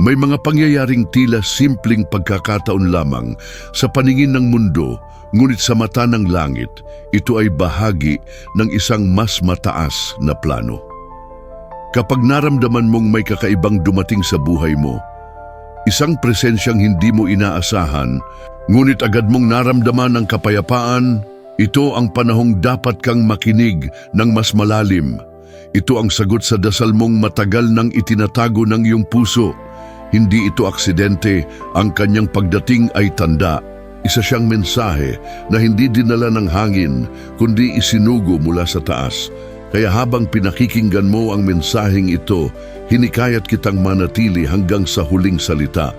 May mga pangyayaring tila simpleng pagkakataon lamang sa paningin ng mundo, ngunit sa mata ng langit, ito ay bahagi ng isang mas mataas na plano. Kapag naramdaman mong may kakaibang dumating sa buhay mo, isang presensyang hindi mo inaasahan, ngunit agad mong naramdaman ang kapayapaan, ito ang panahong dapat kang makinig ng mas malalim. Ito ang sagot sa dasal mong matagal nang itinatago ng iyong puso. Hindi ito aksidente, ang kanyang pagdating ay tanda. Isa siyang mensahe na hindi dinala ng hangin, kundi isinugo mula sa taas. Kaya habang pinakikinggan mo ang mensaheng ito, hinikayat kitang manatili hanggang sa huling salita.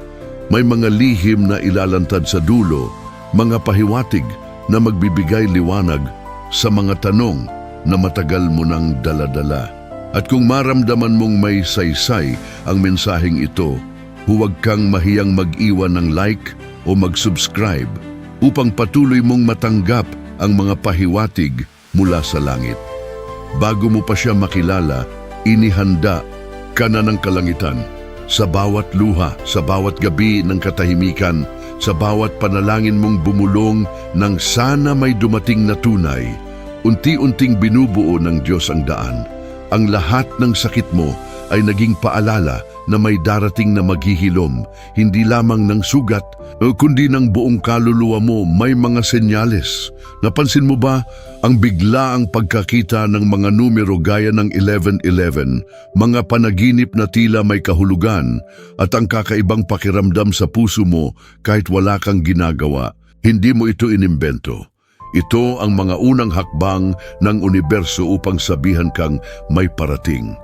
May mga lihim na ilalantad sa dulo, mga pahiwatig na magbibigay liwanag sa mga tanong na matagal mo nang daladala. At kung maramdaman mong may saysay ang mensaheng ito, huwag kang mahiyang mag-iwan ng like o mag-subscribe upang patuloy mong matanggap ang mga pahiwatig mula sa langit. Bago mo pa siya makilala, inihanda ka na ng kalangitan sa bawat luha, sa bawat gabi ng katahimikan, sa bawat panalangin mong bumulong ng sana may dumating na tunay, unti-unting binubuo ng Diyos ang daan. Ang lahat ng sakit mo ay naging paalala na may darating na maghihilom, hindi lamang ng sugat, eh, kundi ng buong kaluluwa mo may mga senyales. Napansin mo ba ang bigla ang pagkakita ng mga numero gaya ng 1111, mga panaginip na tila may kahulugan at ang kakaibang pakiramdam sa puso mo kahit wala kang ginagawa. Hindi mo ito inimbento. Ito ang mga unang hakbang ng universo upang sabihan kang may parating.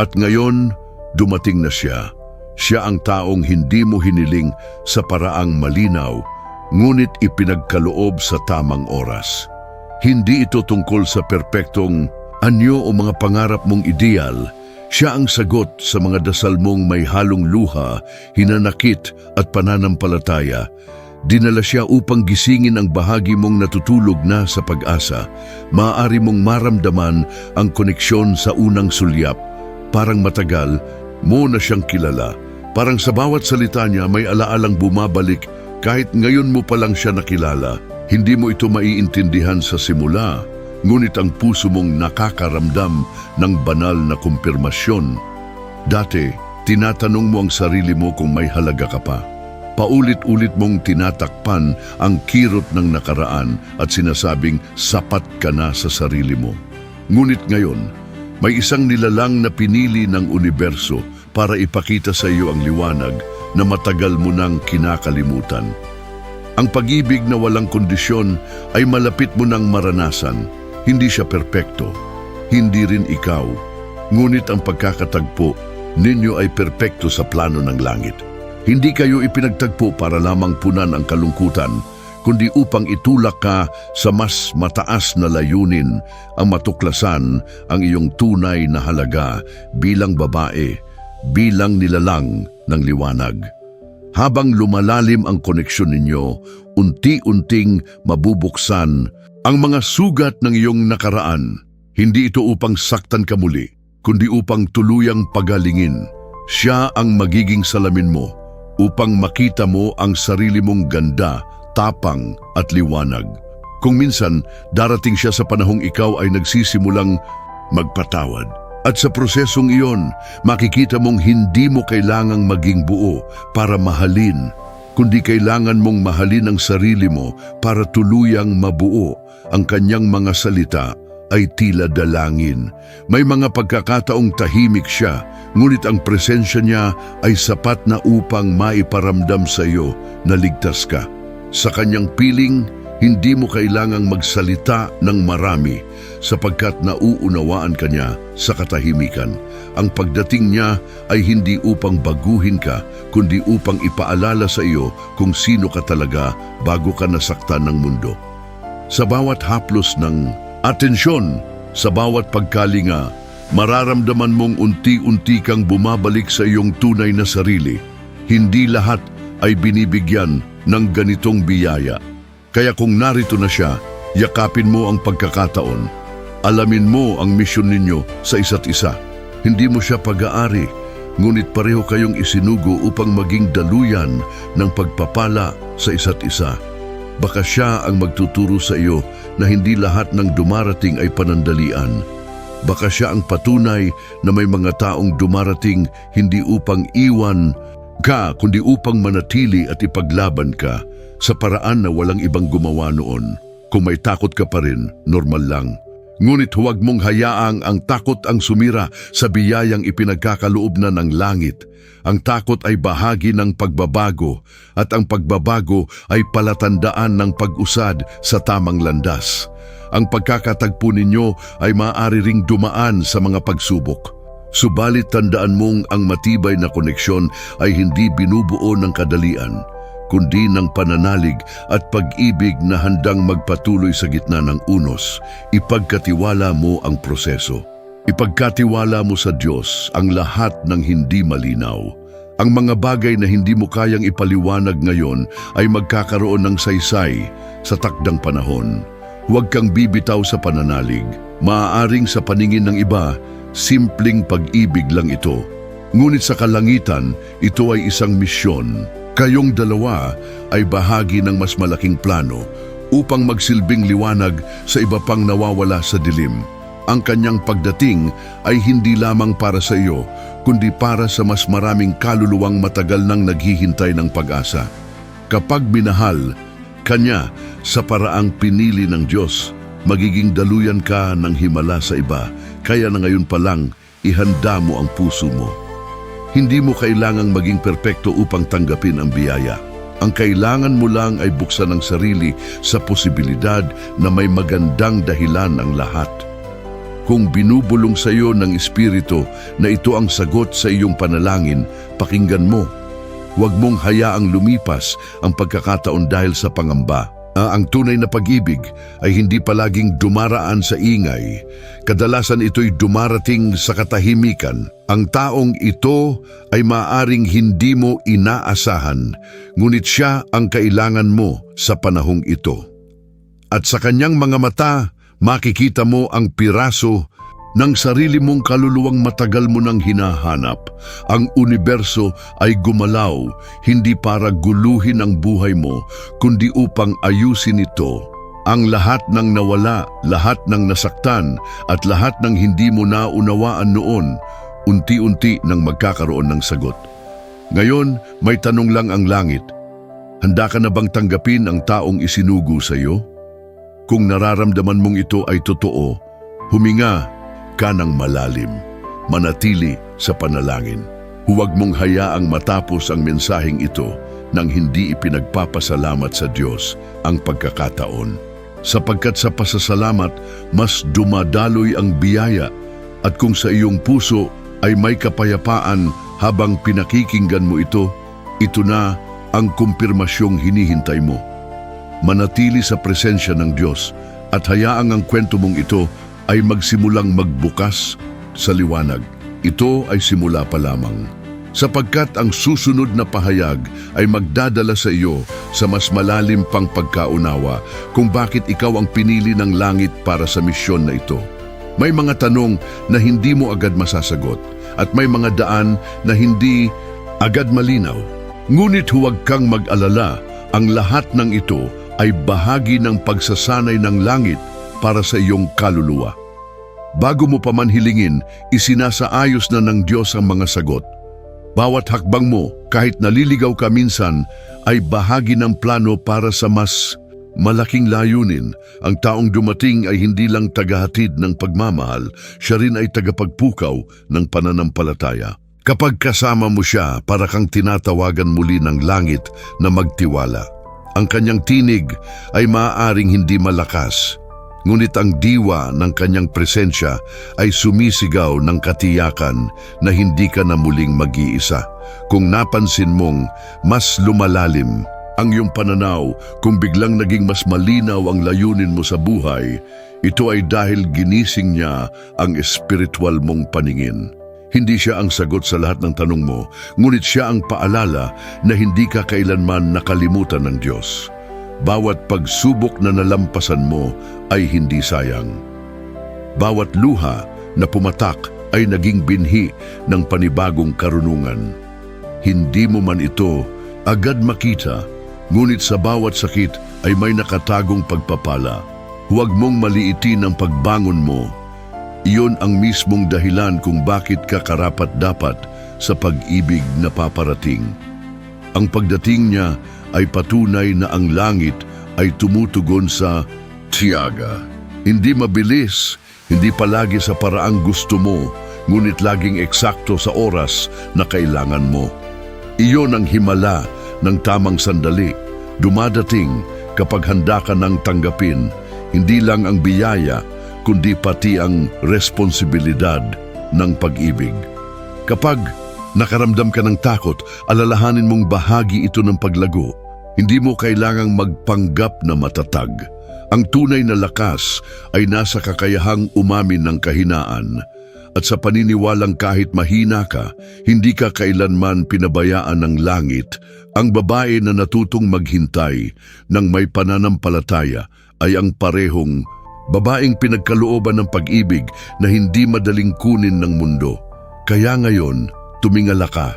At ngayon, dumating na siya. Siya ang taong hindi mo hiniling sa paraang malinaw, ngunit ipinagkaloob sa tamang oras. Hindi ito tungkol sa perpektong anyo o mga pangarap mong ideal. Siya ang sagot sa mga dasal mong may halong luha, hinanakit at pananampalataya. Dinala siya upang gisingin ang bahagi mong natutulog na sa pag-asa. Maaari mong maramdaman ang koneksyon sa unang sulyap. Parang matagal, mo na siyang kilala. Parang sa bawat salita niya may alaalang bumabalik kahit ngayon mo pa lang siya nakilala. Hindi mo ito maiintindihan sa simula, ngunit ang puso mong nakakaramdam ng banal na kumpirmasyon. Dati, tinatanong mo ang sarili mo kung may halaga ka pa. Paulit-ulit mong tinatakpan ang kirot ng nakaraan at sinasabing sapat ka na sa sarili mo. Ngunit ngayon, may isang nilalang na pinili ng universo para ipakita sa iyo ang liwanag na matagal mo nang kinakalimutan. Ang pag-ibig na walang kondisyon ay malapit mo nang maranasan. Hindi siya perpekto. Hindi rin ikaw. Ngunit ang pagkakatagpo ninyo ay perpekto sa plano ng langit. Hindi kayo ipinagtagpo para lamang punan ang kalungkutan, kundi upang itulak ka sa mas mataas na layunin ang matuklasan ang iyong tunay na halaga bilang babae, bilang nilalang ng liwanag. Habang lumalalim ang koneksyon ninyo, unti-unting mabubuksan ang mga sugat ng iyong nakaraan. Hindi ito upang saktan ka muli, kundi upang tuluyang pagalingin. Siya ang magiging salamin mo upang makita mo ang sarili mong ganda, tapang at liwanag. Kung minsan, darating siya sa panahong ikaw ay nagsisimulang magpatawad. At sa prosesong iyon, makikita mong hindi mo kailangang maging buo para mahalin, kundi kailangan mong mahalin ang sarili mo para tuluyang mabuo ang kanyang mga salita ay tila dalangin. May mga pagkakataong tahimik siya, ngunit ang presensya niya ay sapat na upang maiparamdam sa iyo na ligtas ka. Sa kanyang piling, hindi mo kailangang magsalita ng marami sapagkat nauunawaan ka niya sa katahimikan. Ang pagdating niya ay hindi upang baguhin ka, kundi upang ipaalala sa iyo kung sino ka talaga bago ka nasaktan ng mundo. Sa bawat haplos ng atensyon, sa bawat pagkalinga, mararamdaman mong unti-unti kang bumabalik sa iyong tunay na sarili. Hindi lahat ay binibigyan ng ganitong biyaya. Kaya kung narito na siya, yakapin mo ang pagkakataon. Alamin mo ang misyon ninyo sa isa't isa. Hindi mo siya pag-aari, ngunit pareho kayong isinugo upang maging daluyan ng pagpapala sa isa't isa. Baka siya ang magtuturo sa iyo na hindi lahat ng dumarating ay panandalian. Baka siya ang patunay na may mga taong dumarating hindi upang iwan ka, kundi upang manatili at ipaglaban ka sa paraan na walang ibang gumawa noon. Kung may takot ka pa rin, normal lang. Ngunit huwag mong hayaang ang takot ang sumira sa biyayang ipinagkakaloob na ng langit. Ang takot ay bahagi ng pagbabago at ang pagbabago ay palatandaan ng pag-usad sa tamang landas. Ang pagkakatagpo ninyo ay maaari ring dumaan sa mga pagsubok. Subalit tandaan mong ang matibay na koneksyon ay hindi binubuo ng kadalian, kundi ng pananalig at pag-ibig na handang magpatuloy sa gitna ng unos. Ipagkatiwala mo ang proseso. Ipagkatiwala mo sa Diyos ang lahat ng hindi malinaw. Ang mga bagay na hindi mo kayang ipaliwanag ngayon ay magkakaroon ng saysay sa takdang panahon. Huwag kang bibitaw sa pananalig. Maaaring sa paningin ng iba, simpleng pag-ibig lang ito. Ngunit sa kalangitan, ito ay isang misyon. Kayong dalawa ay bahagi ng mas malaking plano upang magsilbing liwanag sa iba pang nawawala sa dilim. Ang kanyang pagdating ay hindi lamang para sa iyo, kundi para sa mas maraming kaluluwang matagal nang naghihintay ng pag-asa. Kapag minahal, kanya sa paraang pinili ng Diyos, magiging daluyan ka ng himala sa iba, kaya na ngayon pa lang, ihanda mo ang puso mo. Hindi mo kailangang maging perpekto upang tanggapin ang biyaya. Ang kailangan mo lang ay buksan ang sarili sa posibilidad na may magandang dahilan ang lahat. Kung binubulong sa iyo ng Espiritu na ito ang sagot sa iyong panalangin, pakinggan mo. Huwag mong hayaang lumipas ang pagkakataon dahil sa pangamba. Ang tunay na pag-ibig ay hindi palaging dumaraan sa ingay. Kadalasan ito'y dumarating sa katahimikan. Ang taong ito ay maaring hindi mo inaasahan, ngunit siya ang kailangan mo sa panahong ito. At sa kanyang mga mata, makikita mo ang piraso ng sarili mong kaluluwang matagal mo nang hinahanap. Ang universo ay gumalaw, hindi para guluhin ang buhay mo, kundi upang ayusin ito. Ang lahat ng nawala, lahat ng nasaktan, at lahat ng hindi mo naunawaan noon, unti-unti nang magkakaroon ng sagot. Ngayon, may tanong lang ang langit. Handa ka na bang tanggapin ang taong isinugo sa iyo? Kung nararamdaman mong ito ay totoo, huminga ka ng malalim, manatili sa panalangin. Huwag mong hayaang matapos ang mensaheng ito nang hindi ipinagpapasalamat sa Diyos ang pagkakataon. Sapagkat sa pasasalamat, mas dumadaloy ang biyaya at kung sa iyong puso ay may kapayapaan habang pinakikinggan mo ito, ito na ang kumpirmasyong hinihintay mo manatili sa presensya ng Diyos at hayaang ang kwento mong ito ay magsimulang magbukas sa liwanag. Ito ay simula pa lamang. Sapagkat ang susunod na pahayag ay magdadala sa iyo sa mas malalim pang pagkaunawa kung bakit ikaw ang pinili ng langit para sa misyon na ito. May mga tanong na hindi mo agad masasagot at may mga daan na hindi agad malinaw. Ngunit huwag kang mag-alala, ang lahat ng ito ay bahagi ng pagsasanay ng langit para sa iyong kaluluwa. Bago mo pa man hilingin, isinasaayos na ng Diyos ang mga sagot. Bawat hakbang mo, kahit naliligaw ka minsan, ay bahagi ng plano para sa mas malaking layunin. Ang taong dumating ay hindi lang tagahatid ng pagmamahal, siya rin ay tagapagpukaw ng pananampalataya. Kapag kasama mo siya, para kang tinatawagan muli ng langit na magtiwala. Ang kanyang tinig ay maaaring hindi malakas, ngunit ang diwa ng kanyang presensya ay sumisigaw ng katiyakan na hindi ka na muling mag-iisa. Kung napansin mong mas lumalalim ang iyong pananaw kung biglang naging mas malinaw ang layunin mo sa buhay, ito ay dahil ginising niya ang espiritual mong paningin. Hindi siya ang sagot sa lahat ng tanong mo, ngunit siya ang paalala na hindi ka kailanman nakalimutan ng Diyos. Bawat pagsubok na nalampasan mo ay hindi sayang. Bawat luha na pumatak ay naging binhi ng panibagong karunungan. Hindi mo man ito agad makita, ngunit sa bawat sakit ay may nakatagong pagpapala. Huwag mong maliitin ang pagbangon mo. Iyon ang mismong dahilan kung bakit ka karapat-dapat sa pag-ibig na paparating. Ang pagdating niya ay patunay na ang langit ay tumutugon sa tiyaga. Hindi mabilis, hindi palagi sa paraang gusto mo, ngunit laging eksakto sa oras na kailangan mo. Iyon ang himala ng tamang sandali. Dumadating kapag handa ka ng tanggapin, hindi lang ang biyaya, kundi pati ang responsibilidad ng pag-ibig. Kapag nakaramdam ka ng takot, alalahanin mong bahagi ito ng paglago. Hindi mo kailangang magpanggap na matatag. Ang tunay na lakas ay nasa kakayahang umamin ng kahinaan. At sa paniniwalang kahit mahina ka, hindi ka kailanman pinabayaan ng langit. Ang babae na natutong maghintay ng may pananampalataya ay ang parehong babaeng pinagkalooban ng pag-ibig na hindi madaling kunin ng mundo. Kaya ngayon, tumingala ka.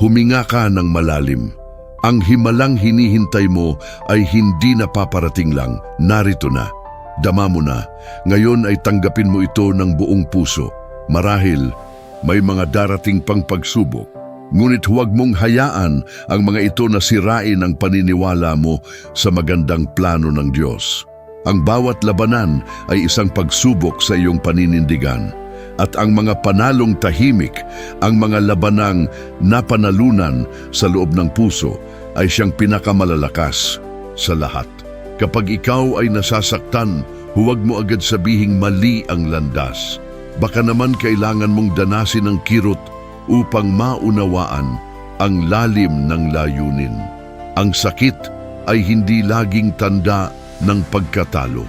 Huminga ka ng malalim. Ang himalang hinihintay mo ay hindi napaparating lang, narito na. Dama mo na, ngayon ay tanggapin mo ito ng buong puso. Marahil, may mga darating pang pagsubok. Ngunit huwag mong hayaan ang mga ito na sirain ang paniniwala mo sa magandang plano ng Diyos. Ang bawat labanan ay isang pagsubok sa iyong paninindigan. At ang mga panalong tahimik, ang mga labanang napanalunan sa loob ng puso ay siyang pinakamalalakas sa lahat. Kapag ikaw ay nasasaktan, huwag mo agad sabihing mali ang landas. Baka naman kailangan mong danasin ang kirot upang maunawaan ang lalim ng layunin. Ang sakit ay hindi laging tanda ng pagkatalo.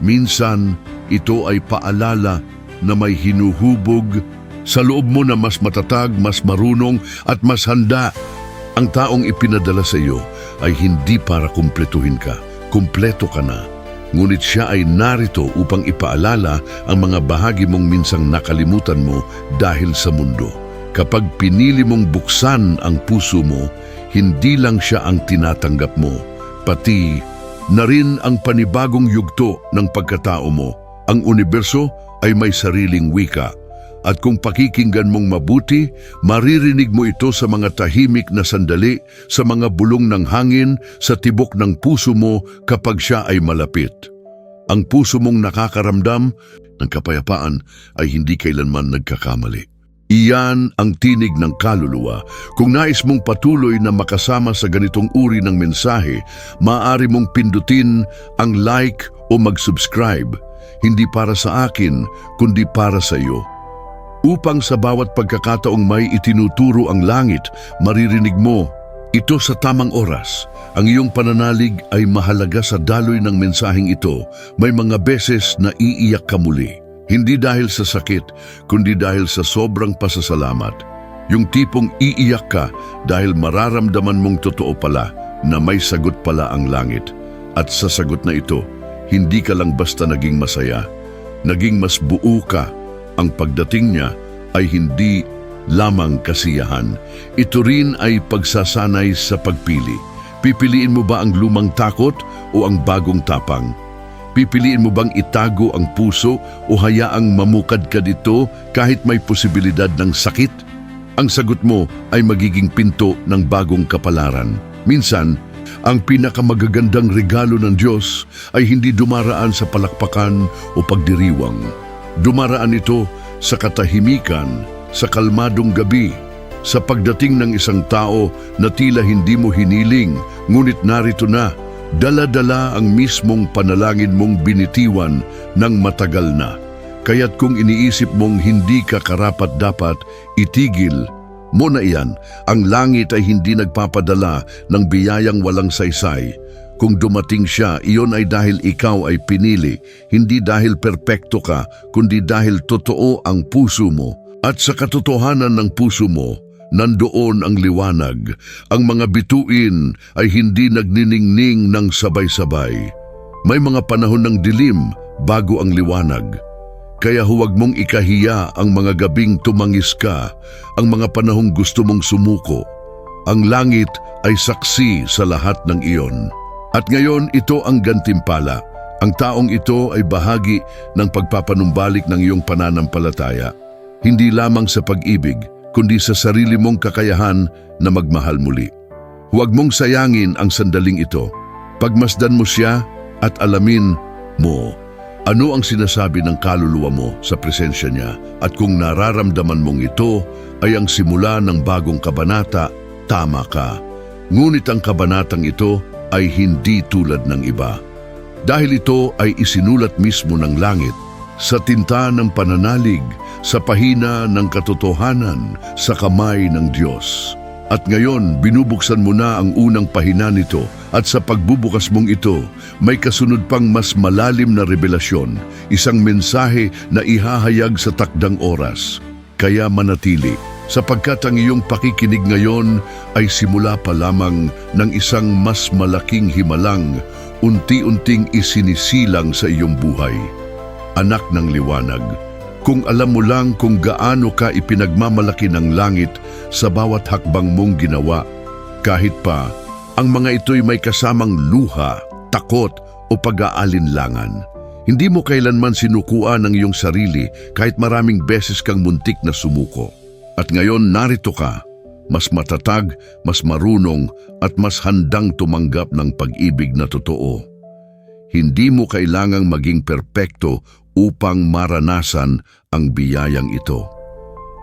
Minsan, ito ay paalala na may hinuhubog sa loob mo na mas matatag, mas marunong at mas handa. Ang taong ipinadala sa iyo ay hindi para kumpletuhin ka. Kumpleto ka na. Ngunit siya ay narito upang ipaalala ang mga bahagi mong minsang nakalimutan mo dahil sa mundo. Kapag pinili mong buksan ang puso mo, hindi lang siya ang tinatanggap mo, pati na rin ang panibagong yugto ng pagkatao mo. Ang universo ay may sariling wika. At kung pakikinggan mong mabuti, maririnig mo ito sa mga tahimik na sandali, sa mga bulong ng hangin, sa tibok ng puso mo kapag siya ay malapit. Ang puso mong nakakaramdam ng kapayapaan ay hindi kailanman nagkakamali. Iyan ang tinig ng kaluluwa. Kung nais mong patuloy na makasama sa ganitong uri ng mensahe, maaari mong pindutin ang like o mag-subscribe. Hindi para sa akin, kundi para sa iyo. Upang sa bawat pagkakataong may itinuturo ang langit, maririnig mo, ito sa tamang oras. Ang iyong pananalig ay mahalaga sa daloy ng mensaheng ito. May mga beses na iiyak ka muli. Hindi dahil sa sakit, kundi dahil sa sobrang pasasalamat. Yung tipong iiyak ka dahil mararamdaman mong totoo pala na may sagot pala ang langit. At sa sagot na ito, hindi ka lang basta naging masaya. Naging mas buo ka. Ang pagdating niya ay hindi lamang kasiyahan. Ito rin ay pagsasanay sa pagpili. Pipiliin mo ba ang lumang takot o ang bagong tapang? Pipiliin mo bang itago ang puso o hayaang mamukad ka dito kahit may posibilidad ng sakit? Ang sagot mo ay magiging pinto ng bagong kapalaran. Minsan, ang pinakamagagandang regalo ng Diyos ay hindi dumaraan sa palakpakan o pagdiriwang. Dumaraan ito sa katahimikan, sa kalmadong gabi, sa pagdating ng isang tao na tila hindi mo hiniling, ngunit narito na, dala-dala ang mismong panalangin mong binitiwan ng matagal na. Kaya't kung iniisip mong hindi ka karapat-dapat, itigil mo na iyan, ang langit ay hindi nagpapadala ng biyayang walang saysay. Kung dumating siya, iyon ay dahil ikaw ay pinili, hindi dahil perpekto ka, kundi dahil totoo ang puso mo. At sa katotohanan ng puso mo, nandoon ang liwanag. Ang mga bituin ay hindi nagniningning ng sabay-sabay. May mga panahon ng dilim bago ang liwanag. Kaya huwag mong ikahiya ang mga gabing tumangis ka, ang mga panahong gusto mong sumuko. Ang langit ay saksi sa lahat ng iyon. At ngayon ito ang gantimpala. Ang taong ito ay bahagi ng pagpapanumbalik ng iyong pananampalataya. Hindi lamang sa pag-ibig, kundi sa sarili mong kakayahan na magmahal muli. Huwag mong sayangin ang sandaling ito. Pagmasdan mo siya at alamin mo ano ang sinasabi ng kaluluwa mo sa presensya niya at kung nararamdaman mong ito ay ang simula ng bagong kabanata, tama ka. Ngunit ang kabanatang ito ay hindi tulad ng iba. Dahil ito ay isinulat mismo ng langit sa tinta ng pananalig, sa pahina ng katotohanan, sa kamay ng Diyos. At ngayon, binubuksan mo na ang unang pahina nito at sa pagbubukas mong ito, may kasunod pang mas malalim na revelasyon, isang mensahe na ihahayag sa takdang oras. Kaya manatili, sapagkat ang iyong pakikinig ngayon ay simula pa lamang ng isang mas malaking himalang, unti-unting isinisilang sa iyong buhay. Anak ng liwanag, kung alam mo lang kung gaano ka ipinagmamalaki ng langit sa bawat hakbang mong ginawa, kahit pa ang mga ito'y may kasamang luha, takot o pag-aalinlangan. Hindi mo kailanman sinukuan ng iyong sarili kahit maraming beses kang muntik na sumuko. At ngayon narito ka, mas matatag, mas marunong at mas handang tumanggap ng pag-ibig na totoo. Hindi mo kailangang maging perpekto upang maranasan ang biyayang ito.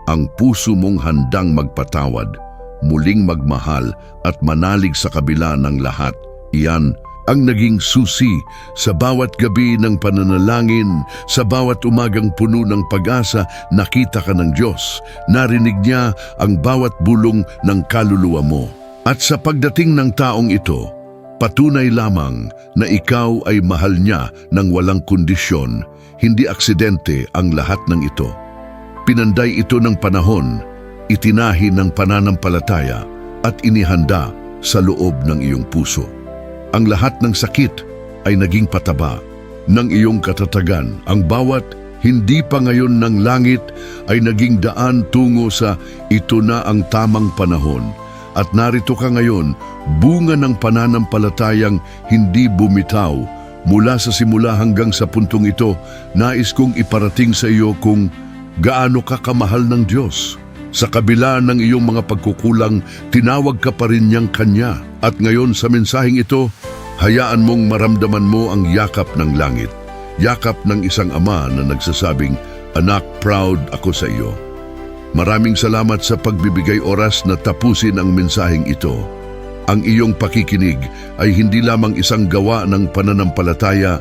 Ang puso mong handang magpatawad, muling magmahal at manalig sa kabila ng lahat. Iyan ang naging susi sa bawat gabi ng pananalangin, sa bawat umagang puno ng pag-asa, nakita ka ng Diyos. Narinig niya ang bawat bulong ng kaluluwa mo. At sa pagdating ng taong ito, patunay lamang na ikaw ay mahal niya ng walang kondisyon, hindi aksidente ang lahat ng ito. Pinanday ito ng panahon, itinahi ng pananampalataya at inihanda sa loob ng iyong puso. Ang lahat ng sakit ay naging pataba ng iyong katatagan. Ang bawat hindi pa ngayon ng langit ay naging daan tungo sa ito na ang tamang panahon. At narito ka ngayon, bunga ng pananampalatayang hindi bumitaw. Mula sa simula hanggang sa puntong ito, nais kong iparating sa iyo kung gaano ka kamahal ng Diyos. Sa kabila ng iyong mga pagkukulang, tinawag ka pa rin niyang Kanya. At ngayon sa mensaheng ito, hayaan mong maramdaman mo ang yakap ng langit. Yakap ng isang ama na nagsasabing, Anak, proud ako sa iyo. Maraming salamat sa pagbibigay oras na tapusin ang mensaheng ito. Ang iyong pakikinig ay hindi lamang isang gawa ng pananampalataya,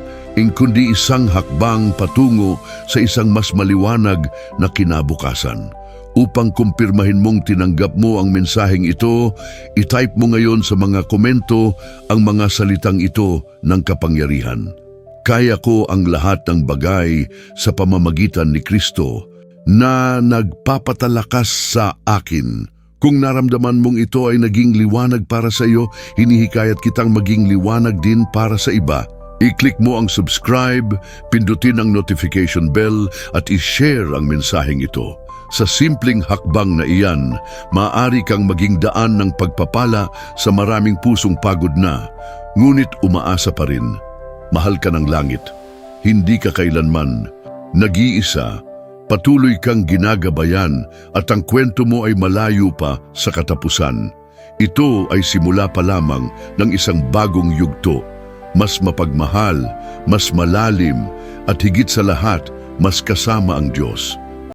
kundi isang hakbang patungo sa isang mas maliwanag na kinabukasan. Upang kumpirmahin mong tinanggap mo ang mensaheng ito, itype mo ngayon sa mga komento ang mga salitang ito ng kapangyarihan. Kaya ko ang lahat ng bagay sa pamamagitan ni Kristo na nagpapatalakas sa akin. Kung naramdaman mong ito ay naging liwanag para sa iyo, hinihikayat kitang maging liwanag din para sa iba. I-click mo ang subscribe, pindutin ang notification bell at i-share ang mensaheng ito. Sa simpleng hakbang na iyan, maaari kang maging daan ng pagpapala sa maraming pusong pagod na, ngunit umaasa pa rin. Mahal ka ng langit, hindi ka kailanman. Nag-iisa, patuloy kang ginagabayan at ang kwento mo ay malayo pa sa katapusan. Ito ay simula pa lamang ng isang bagong yugto, mas mapagmahal, mas malalim at higit sa lahat, mas kasama ang Diyos.